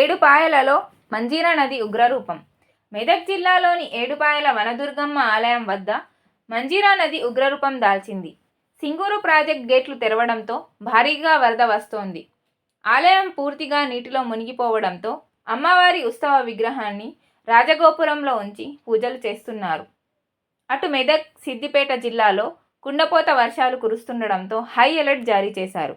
ఏడుపాయలలో మంజీరా నది ఉగ్రరూపం. మెదక్ జిల్లాలోని ఏడుపాయల వనదుర్గమ్మ ఆలయం వద్ద మంజీరా నది ఉగ్రరూపం దాల్చింది. సింగూరు ప్రాజెక్ట్ గేట్లు తెరవడంతో భారీగా వరద వస్తోంది. ఆలయం పూర్తిగా నీటిలో మునిగిపోవడంతో అమ్మవారి ఉత్సవ విగ్రహాన్ని రాజగోపురంలో ఉంచి పూజలు చేస్తున్నారు. అటు మెదక్ సిద్దిపేట జిల్లాలో కుండపోత వర్షాలు కురుస్తుండడంతో హై అలర్ట్ జారీ చేశారు.